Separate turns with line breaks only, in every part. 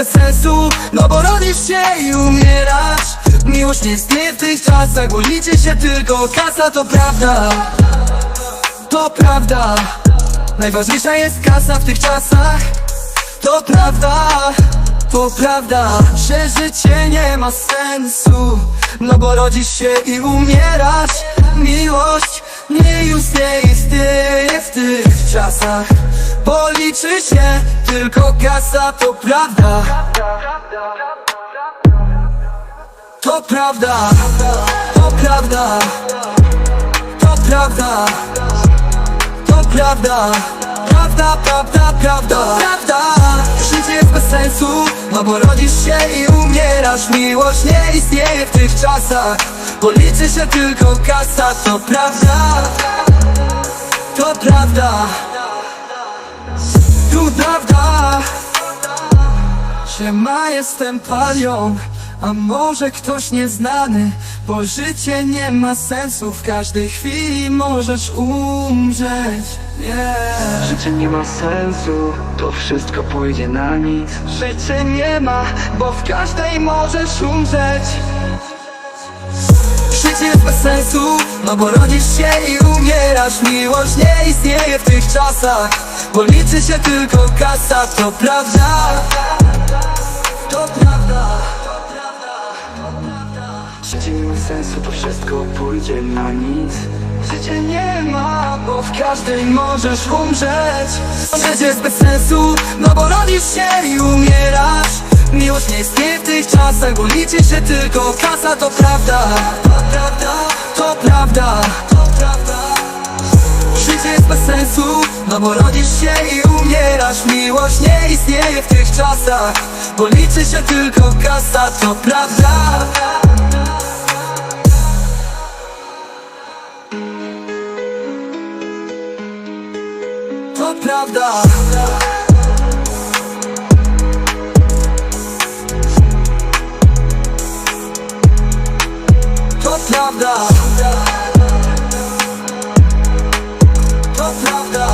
bez sensu No bo rodzisz się i umierasz. Miłość nie istnieje w tych czasach Bo liczy się tylko kasa, to prawda. To prawda. Najważniejsza jest kasa w tych czasach. To prawda. To prawda. Że życie nie ma sensu No bo rodzisz się i umierasz. Miłość nie już nie istnieje w tych czasach. Bo liczy się tylko kasa, to prawda. To prawda To prawda To prawda To prawda. Prawda, prawda, prawda Prawda. Życie jest bez sensu No bo rodzisz się i umierasz. Miłość nie istnieje w tych czasach Bo liczy się tylko kasa To prawda. To prawda. Tu prawda. Siema, jestem palią A może ktoś nieznany? Bo życie nie ma sensu W każdej chwili możesz umrzeć. Yeah.
Życie nie ma sensu, to wszystko pójdzie na nic.
Życie nie ma, bo w każdej możesz umrzeć Życie bez sensu, no bo rodzisz się i umierasz Miłość nie istnieje w tych czasach. Bo liczy się tylko kasa, to prawda. To prawda.
Życie nie ma sensu, to wszystko pójdzie na nic.
Życie nie ma, bo w każdej możesz umrzeć. Życie jest bez sensu, no bo rodzisz się i umierasz Miłość nie istnieje w tych czasach, bo liczy się tylko kasa, to prawda To prawda, to prawda, to prawda. Życie jest bez sensu, no bo rodzisz się i umierasz. Miłość nie istnieje w tych czasach, bo liczy się tylko kasa, to prawda. To prawda prawda. To prawda.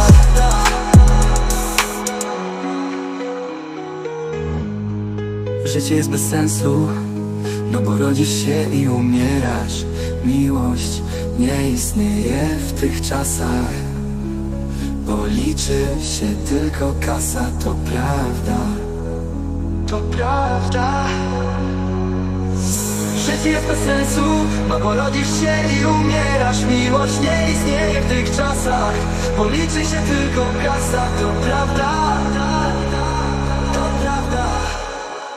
Życie jest bez sensu No bo rodzisz się i umierasz. Miłość nie istnieje w tych czasach bo liczy się tylko kasa, to prawda. To prawda Życie jest bez sensu, no bo rodzisz się i umierasz Miłość nie istnieje w tych czasach Bo liczy się tylko kasa, to prawda To prawda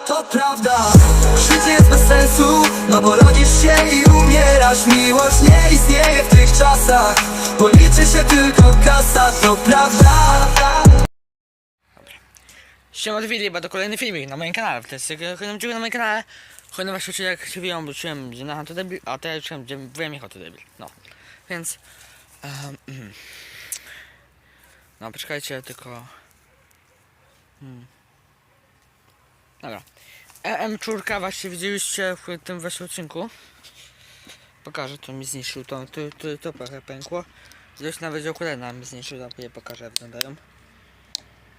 to prawda Życie jest bez sensu No bo rodzisz się i umierasz Miłość nie istnieje w tych czasach Bo liczy się tylko kasa To prawda
Siema, to Filip, to kolejny filmik na moim kanale. To jest kolejny odcinek na moim kanale. Właśnie odcinek, jak się wiem, wróciłem, że na to debil, a teraz wróciłem, że byłem jechał to debil. No, więc... Um, no, poczekajcie, tylko... Hmm. Dobra. EM4 właśnie widzieliście w tym właśnie odcinku. Pokażę, to mi zniszczył, to, to, to, to trochę pękło. Gdzieś nawet okulary mi zniszczył, to je pokażę jak wyglądają.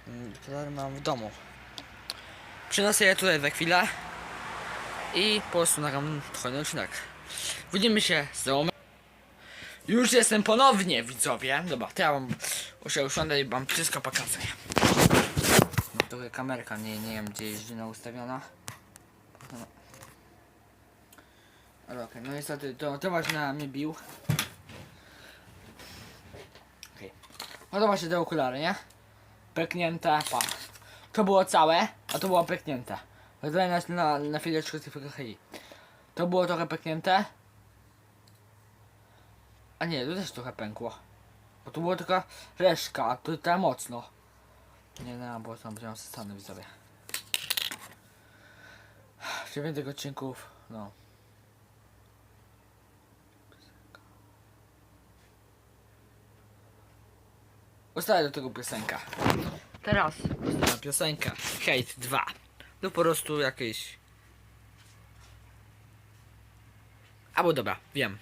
Mm, Okulary mam w domu. Przyniosę je tutaj za chwilę. I po prostu nagram kolejny odcinek. Widzimy się za moment. Już jestem ponownie widzowie. Dobra, to ja wam się usiądę i wam wszystko pokażę. No trochę kamerka nie, nie wiem gdzie jest źle ustawiona. No. Ale okej, no niestety to, to właśnie na mnie bił. No to właśnie te okulary, nie? Peknięte, pa. To było całe, a to było peknięte. Tutaj na, na, na chwileczkę tylko hej. To było trochę peknięte. A nie, to też trochę pękło. Bo to było tylko reszka, a to tak mocno. Nie, no, bo tam będziemy stany widzowie. Czy więcej odcinków? No. Ustawię do tego piosenka. Teraz ustawiam piosenkę Hate 2. To po prostu jakieś... Albo dobra, wiem.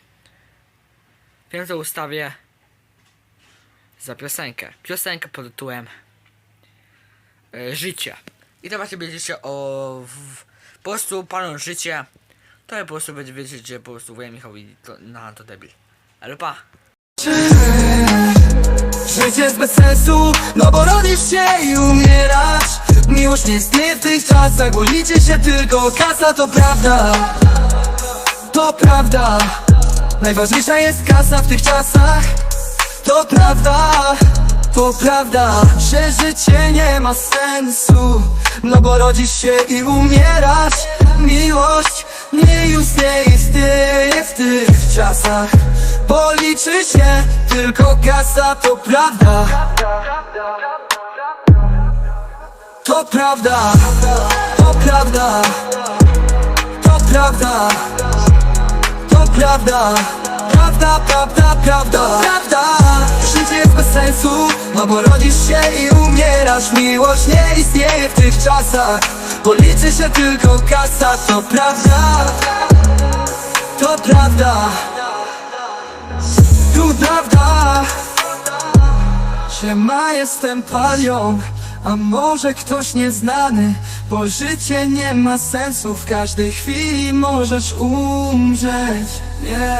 Wiem co ustawię za piosenkę. Piosenkę pod tytułem e, Życie. I to właśnie będziecie o... W, po prostu palą życie. To po prostu będzie wiedzieć, że po prostu wuja Michał i to, na to debil. Ale pa!
Życie jest bez sensu, no bo rodzisz się i umierasz Nie istnieje w tych czasach, bo liczy się tylko kasa, to prawda. To prawda. Najważniejsza jest kasa w tych czasach. To prawda. To prawda. Że życie nie ma sensu No bo rodzisz się i umierasz. Miłość nie już nie istnieje w tych czasach. Bo liczy się tylko kasa, to prawda To prawda To prawda To prawda To prawda Prawda, prawda, prawda Prawda. Życie jest bez sensu No bo rodzisz się i umierasz. Miłość nie istnieje w tych czasach Bo liczy się tylko kasa. To prawda To prawda Tu prawda. Siema, jestem palią A może ktoś nieznany Bo życie nie ma sensu. W każdej chwili możesz umrzeć. Nie.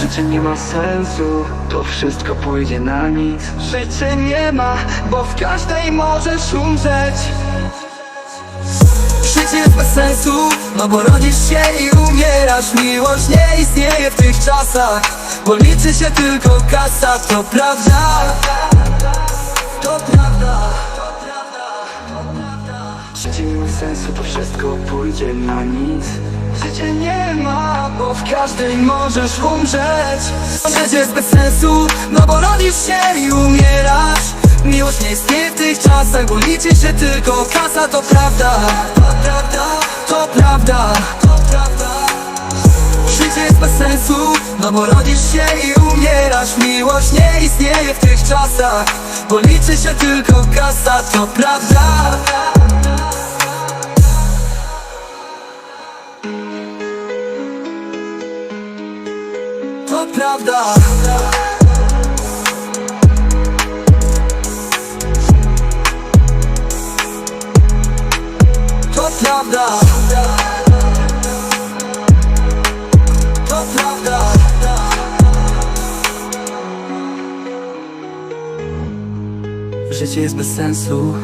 Życie nie ma sensu, to wszystko pójdzie na nic.
Życie nie ma, bo w każdej możesz umrzeć. Życie jest bez sensu, no bo rodzisz się i umierasz. Miłość nie istnieje w tych czasach Bo liczy się tylko kasa, to prawda. To prawda
sensu, to wszystko pójdzie na nic.
Życie nie ma, bo w każdej możesz umrzeć. Życie bez sensu, no bo rodzisz się i umierasz. Miłość nie istnieje w tych czasach, bo liczy się tylko kasa, to prawda. To prawda, to prawda, to prawda. Życie jest bez sensu, no bo rodzisz się i umierasz. Miłość nie istnieje w tych czasach, bo liczy się tylko kasa, to prawda To prawda. To prawda. To prawda. Życie jest bez sensu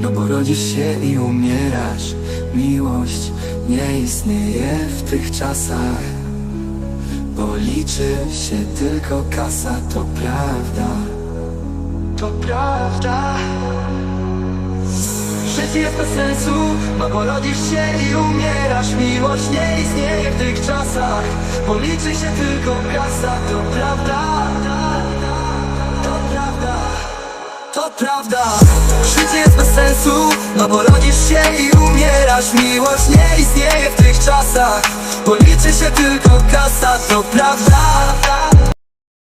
No bo rodzisz się i umierasz. Miłość nie istnieje w tych czasach bo liczy się tylko kasa, to prawda. To prawda. Życie jest bez sensu, bo rodzisz się i umierasz. Miłość nie istnieje w tych czasach Bo liczy się tylko kasa, to prawda. To prawda. To prawda. Życie jest bez sensu No bo rodzisz się i umierasz. Miłość nie istnieje w tych czasach Bo liczy się tylko kasa To prawda